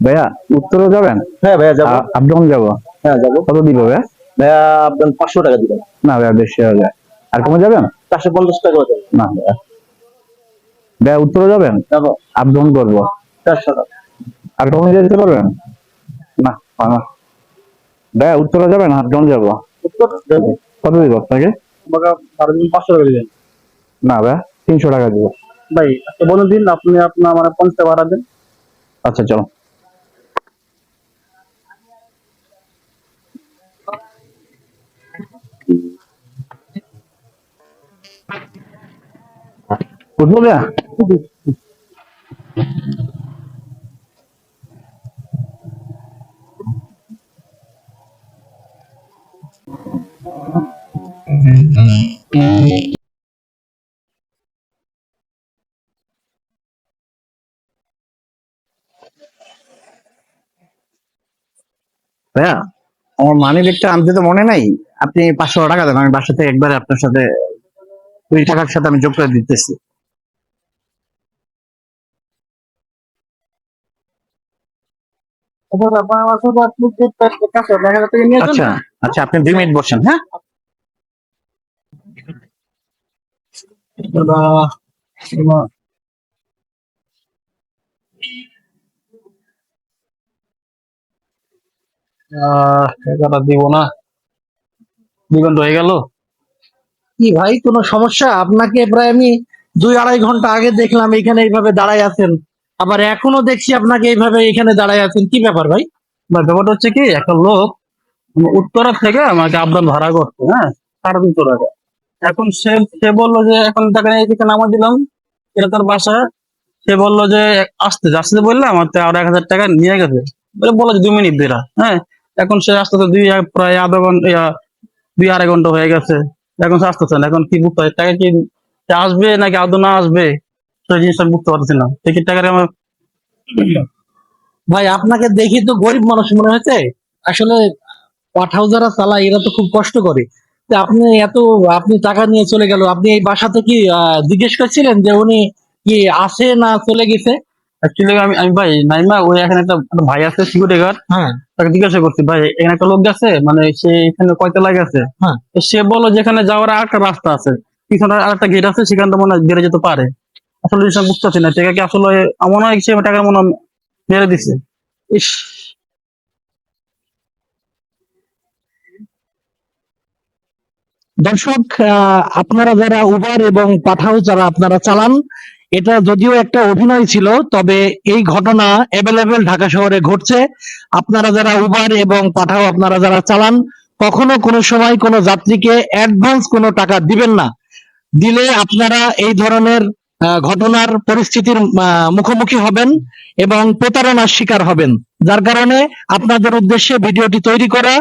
ভাইয়া উত্তরে যাবেন? হ্যাঁ ভাইয়া যাব। আপ ডাউন যাব? হ্যাঁ যাব। কত দিব ভাইয়া? ভাইয়া আপনার পাঁচশো টাকা দিবেন। না ভাইয়া বেশি হয়ে যায় আর কমে যাবেন? চারশো পঞ্চাশ টাকা না ভাইয়া। ভাইয়া উত্তরে যাবেন? যাব। আপ ডাউন করব। চারশো টাকা। আর কমে যেতে পারবেন? না না। ভাইয়া উত্তরে যাবেন? আপ ডাউন যাব কত দিব আপনাকে? পাঁচশো টাকা দিবেন। না ভাইয়া তিনশো টাকা দিব। ভাই একটা বলে দিন আপনি আপনার মানে পঞ্চাশ টাকা ভাড়া দেন। আচ্ছা চলো। উঠবো ভাইয়া ভাইয়া আমার মানি ব্যাগটা আনতে তো মনে নাই, আপনি পাঁচশো টাকা দেন, আমি বাসা থেকে একবারে আপনার সাথে ওই টাকার সাথে আমি যোগ করে দিতেছি। আচ্ছা আচ্ছা আপনি দুই মিনিট বসেন হ্যাঁ? টাকাটা দিব না। দিবেন হয়ে গেল? কি ভাই কোনো সমস্যা? আপনাকে প্রায় আমি দুই আড়াই ঘণ্টা আগে দেখলাম এখানে এইভাবে দাঁড়ায় আছেন। আবার এখনও দেখছি আপনাকে এইভাবে এখানে দাঁড়ায় আছেন। কি ব্যাপার ভাই? ব্যাপারটা হচ্ছে কি, একটা লোক উত্তরা থেকে আমাকে আবদান ভাড়া করছে হ্যাঁ? সাড়ে তিনশো টাকা। এখন সে সে বলল যে, এখন নিয়ে এদিকে নামা দিলাম, এটা তার বাসা। সে বলল যে, আসতে আসতে বললে আমার তো আরও এক হাজার টাকা নিয়ে গেছে। বলে, বলো দুই মিনিট দেরা হ্যাঁ? এখন সে আসতে তো দুই প্রায় আধা ঘণ্টা দুই, আড়াই ঘণ্টা হয়ে গেছে। এখন সে আসতেছে না, এখন কি বুঝতে টাকা কি আসবে নাকি আদৌ না আসবে? জিনিসটা বুঝতে পারছি না টিকিট টাকার আমার ভাই আপনাকে দেখি তো গরিব মানুষ মনে হয়েছে। আসলে পাঠাও যারা চালায় এরা তো খুব কষ্ট করে। আপনি এত আপনি টাকা নিয়ে চলে গেল। আপনি এই বাসাতে কি জিজ্ঞেস করছিলেন যে উনি কি আসে না চলে গেছে? অ্যাকচুয়ালি আমি আমি ভাই নাইমা ওই এখানে একটা ভাই আছে সিকিউরিটি গার্ড হ্যাঁ। তাকে জিজ্ঞাসা করছি ভাই এখানে একটা লোক গেছে মানে সে এখানে কয়তলা গেছে হ্যাঁ। তো সে বলল যেখানে যাওয়ার আর একটা রাস্তা আছে। পিছনে আর একটা গেট আছে সেখান থেকে মনে হয় বেড়ে যেতে পারে। আসলে জিনিসটা বুঝতে পারছি না। টাকা কি আসলে মনে হয় সে টাকা মনে মেরে দিছে? ইস। দর্শক আপনারা যারা উবার এবং পাঠাও যারা আপনারা চালান, এটা যদিও একটা অভিনয় ছিল, তবে এই ঘটনা অ্যাভেলেবেল ঢাকা শহরে ঘটছে। আপনারা যারা উবার এবং পাঠাও আপনারা যারা চালান, কখনো কোনো সময় কোনো যাত্রীকে অ্যাডভান্স কোনো টাকা দিবেন না। দিলে আপনারা এই ধরনের ঘটনার পরিস্থিতির মুখোমুখি হবেন এবং প্রতারণার শিকার হবেন। যার কারণে আপনাদের উদ্দেশ্যে ভিডিওটি তৈরি করা